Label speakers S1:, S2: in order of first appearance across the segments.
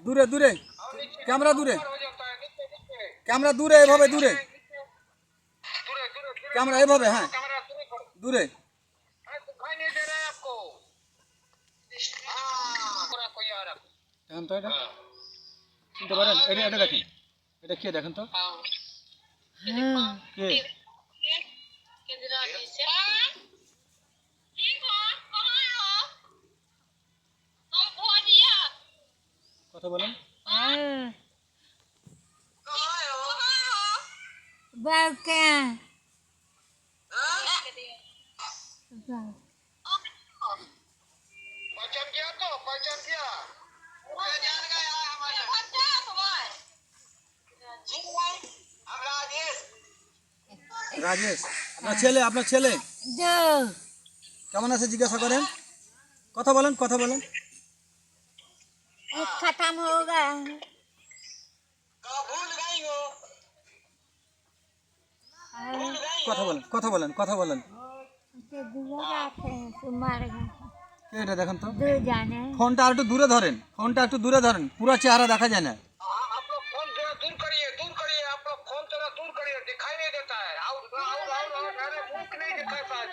S1: দূরে দূরে। ক্যামেরা দূরে। ক্যামেরা দূরে এভাবে দূরে। ক্যামেরা এভাবে হ্যাঁ। দূরে। দেখেন তো এটা? চিনতে পারেন? এটা এটা দেখেন। এটা কে দেখেন তো? হ্যাঁ। কে? কথা বলেন
S2: Balkan.
S3: पहचान किया तो पहचान किया पहचान गया हमारे हम राजेश
S1: রাজেশ আপনার ছেলে আপনার ছেলে
S2: Do.
S1: কেমন আছে জিজ্ঞাসা করেন কথা বলেন কথা বলেন
S2: ये खत्म होगा
S3: कब भूल गई हो भूल गई
S1: কথা বলেন কথা বলেন কথা বলেন
S2: उसे दुआ आते हैं तुम्हारे घर
S1: কে এটা দেখেন তো
S2: दो जाने
S1: ফোনটা আর একটু দূরে ধরেন ফোনটা একটু দূরে ধরেন পুরো চেহারা দেখা যায় না
S3: हाँ, आप लोग फोन थोड़ा दूर करिए दूर करिए आप लोग फोन थोड़ा दूर करिए दिखाई नहीं देता है आओ आओ आओ आओ अरे मुख नहीं दिखाता है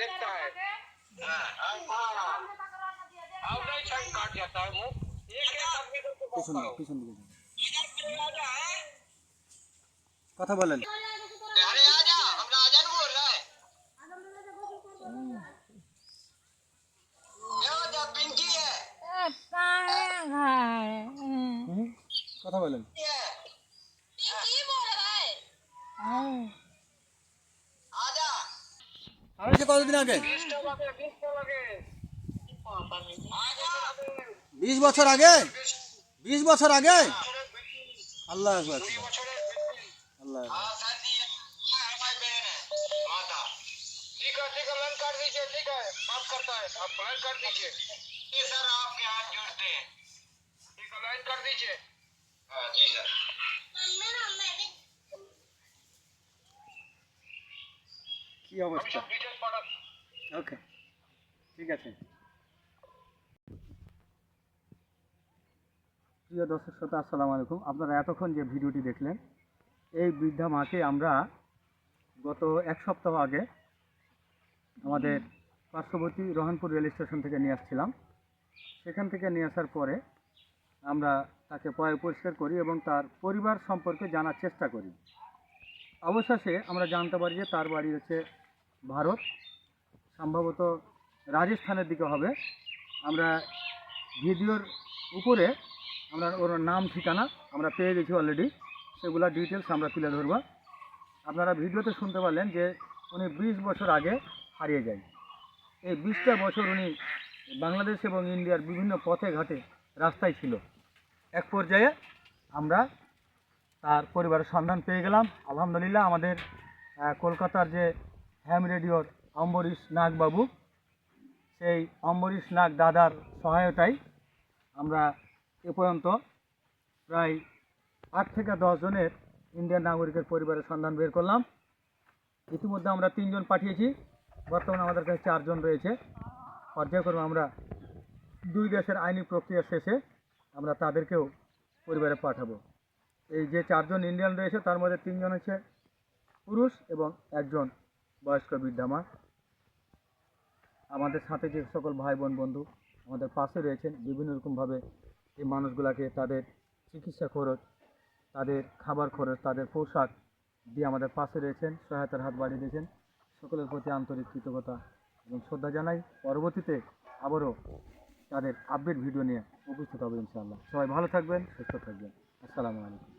S1: পিছন দিকে পিছন
S3: দিকে
S1: কথা বলেন কথা বলেন আমি সে কতদিন আগে বিশ বছর আগে বিশ বছর আগে আল্লাহ আকবর আল্লাহ কি অবস্থা ওকে ঠিক আছে প্রিয় দর্শক শ্রোতা, আসসালামু আলাইকুম। আপনারা এতক্ষণ যে ভিডিওটি দেখলেন, এই বৃদ্ধা মাকে আমরা গত এক সপ্তাহ আগে আমাদের পার্শ্ববর্তী রহনপুর রেল স্টেশন থেকে নিয়ে আসছিলাম। সেখান থেকে নিয়ে আসার পরে আমরা তাকে পরিষ্কার করি এবং তার পরিবার সম্পর্কে জানার চেষ্টা করি। অবশেষে আমরা জানতে পারি যে তার বাড়ি হচ্ছে ভারত। সম্ভবত রাজস্থানের দিকে হবে। আমরা ভিডিওর উপরে আমরা ওর নাম, ঠিকানা আমরা পেয়ে গেছি অলরেডি সেগুলোর ডিটেলস আমরা তুলে ধরব। আপনারা ভিডিওতে শুনতে পারলেন যে উনি বিশ বছর আগে হারিয়ে যায়। এই বিশটা বছর উনি বাংলাদেশ এবং ইন্ডিয়ার বিভিন্ন পথে ঘাটে রাস্তায় ছিল। এক পর্যায়ে আমরা তার পরিবারের সন্ধান পেয়ে গেলাম। আলহামদুলিল্লাহ আমাদের কলকাতার যে হ্যাম রেডিওর অম্বরীশ নাগবাবু, সেই অম্বরীশ নাগ দাদার সহায়তায় আমরা এ পর্যন্ত প্রায় আট থেকে জনের ইন্ডিয়ান নাগরিকের পরিবারের সন্ধান বের করলাম। ইতিমধ্যে আমরা তিনজন পাঠিয়েছি। বর্তমানে আমাদের কাছে চারজন রয়েছে। পর্যায়ক্রমে আমরা দুই দেশের আইনি প্রক্রিয়া শেষে আমরা তাদেরকেও পরিবারে পাঠাবো। এই যে চারজন ইন্ডিয়ান রয়েছে, তার মধ্যে তিনজন হচ্ছে পুরুষ এবং একজন বয়স্ক বৃদ্ধা মা। আমাদের সাথে যে সকল ভাই বোন বন্ধু আমাদের পাশে রয়েছেন, বিভিন্ন রকমভাবে এই মানুষগুলাকে তাদের চিকিৎসা খরচ, তাদের খাবার খরচ, তাদের পোশাক দিয়ে আমাদের পাশে রয়েছেন সহায়তার হাত বাড়িয়ে দিয়েছেন। সকলের প্রতি আন্তরিক কৃতজ্ঞতা এবং শ্রদ্ধা জানাই। পরবর্তীতে আবারও তাদের আপডেট ভিডিও নিয়ে উপস্থিত হবে ইনশাআল্লাহ। সবাই ভালো থাকবেন, সুস্থ থাকবেন। আসসালামু আলাইকুম।